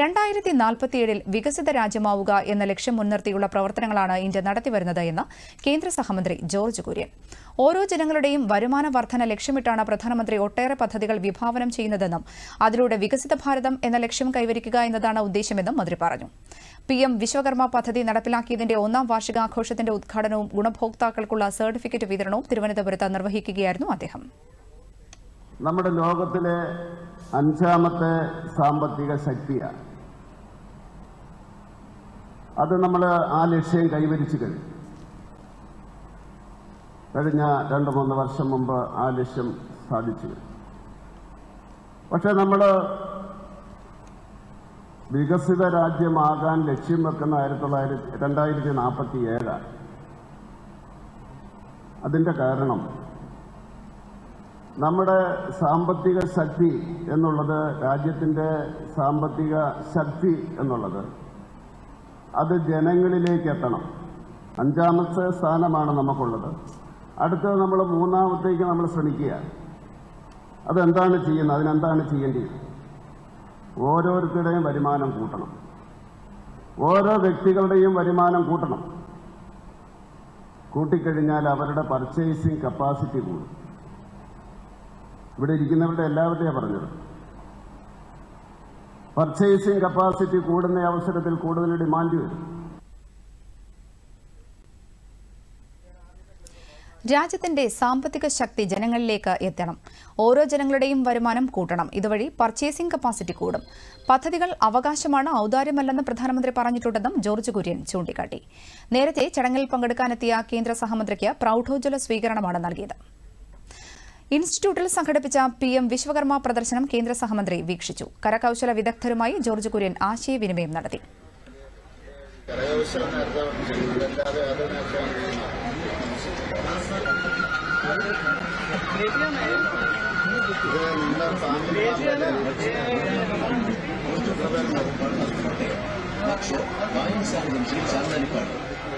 രണ്ടായിരത്തി നാൽപ്പത്തിയേഴിൽ വികസിത രാജ്യമാവുക എന്ന ലക്ഷ്യം മുൻനിർത്തിയുള്ള പ്രവർത്തനങ്ങളാണ് ഇന്ത്യ നടത്തിവരുന്നത് എന്ന് കേന്ദ്ര സഹമന്ത്രി ജോർജ് കുര്യൻ. ഓരോ ജനങ്ങളുടെയും വരുമാന വർധന ലക്ഷ്യമിട്ടാണ് പ്രധാനമന്ത്രി ഒട്ടേറെ പദ്ധതികൾ വിഭാവനം ചെയ്യുന്നതെന്നും അതിലൂടെ വികസിത ഭാരതം എന്ന ലക്ഷ്യം കൈവരിക്കുക എന്നതാണ് ഉദ്ദേശമെന്നും മന്ത്രി പറഞ്ഞു. പി എം വിശ്വകർമ്മ പദ്ധതി നടപ്പിലാക്കിയതിന്റെ ഒന്നാം വാർഷികാഘോഷത്തിന്റെ ഉദ്ഘാടനവും ഗുണഭോക്താക്കൾക്കുള്ള സർട്ടിഫിക്കറ്റ് വിതരണവും തിരുവനന്തപുരത്ത് നിർവഹിക്കുകയായിരുന്നു അദ്ദേഹം. നമ്മുടെ ലോകത്തിലെ അഞ്ചാമത്തെ സാമ്പത്തിക ശക്തിയാണ്. അത് നമ്മൾ ആ ലക്ഷ്യം കൈവരിച്ചു കഴിഞ്ഞു. കഴിഞ്ഞ രണ്ട് മൂന്ന് വർഷം മുമ്പ് ആ ലക്ഷ്യം സാധിച്ചു പക്ഷെ നമ്മൾ വികസിത രാജ്യമാകാൻ ലക്ഷ്യം വെക്കുന്ന ആയിരത്തി തൊള്ളായിരത്തി രണ്ടായിരത്തി നാൽപ്പത്തി ഏഴാണ്. അതിന്റെ കാരണം നമ്മുടെ സാമ്പത്തിക ശക്തി എന്നുള്ളത് രാജ്യത്തിന്റെ സാമ്പത്തിക ശക്തി എന്നുള്ളത്. അത് ജനങ്ങളിലേക്ക് എത്തണം. അഞ്ചാമത്തെ സ്ഥാനമാണ് നമുക്കുള്ളത്. അടുത്തത് നമ്മൾ മൂന്നാമത്തേക്ക് നമ്മൾ ശ്രമിക്കുക. അതെന്താണ് ചെയ്യുന്നത്? അതിനെന്താണ് ചെയ്യേണ്ടത്? ഓരോരുത്തരുടെയും വരുമാനം കൂട്ടണം. ഓരോ വ്യക്തികളുടെയും വരുമാനം കൂട്ടണം. കൂട്ടിക്കഴിഞ്ഞാൽ അവരുടെ പർച്ചേസിംഗ് കപ്പാസിറ്റി കൂടും. ഇവിടെ ഇരിക്കുന്നവരുടെ എല്ലാവരുടെയാണ് പറഞ്ഞത്. പർച്ചേസിംഗ് കപ്പാസിറ്റി കൂടുന്ന അവസരത്തിൽ കൂടുതൽ ഡിമാൻഡ് വരും. രാജ്യത്തിന്റെ സാമ്പത്തിക ശക്തി ജനങ്ങളിലേക്ക് എത്തണം. ഓരോ ജനങ്ങളുടെയും വരുമാനം കൂട്ടണം. ഇതുവഴി പർച്ചേസിംഗ് കപ്പാസിറ്റി കൂടും. പദ്ധതികൾ അവകാശമാണ് ഔദാര്യമല്ലെന്ന് പ്രധാനമന്ത്രി പറഞ്ഞിട്ടുണ്ടെന്നും ജോർജ് കുര്യൻ ചൂണ്ടിക്കാട്ടി. നേരത്തെ ചടങ്ങിൽ പങ്കെടുക്കാനെത്തിയ കേന്ദ്ര സഹമന്ത്രിക്ക് പ്രൌഢോജ്വല സ്വീകരണമാണ് നൽകിയത്. ഇൻസ്റ്റിറ്റ്യൂട്ടിൽ സംഘടിപ്പിച്ച പി എം വിശ്വകർമ്മ പ്രദർശനം കേന്ദ്ര സഹമന്ത്രി വീക്ഷിച്ചു. കരകൗശല വിദഗ്ധരുമായി ജോർജ് കുര്യൻ ആശയവിനിമയം നടത്തി. ലക്ഷ്യ വായു സാധനം ശ്രീ ചാന്ദാനിപ്പാട്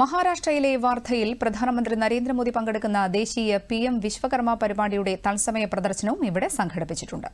മഹാരാഷ്ട്രയിലെ വാർധയിൽ പ്രധാനമന്ത്രി നരേന്ദ്രമോദി പങ്കെടുക്കുന്ന ദേശീയ പി വിശ്വകർമ്മ പരിപാടിയുടെ തത്സമയ പ്രദർശനവും ഇവിടെ സംഘടിപ്പിച്ചിട്ടുണ്ട്.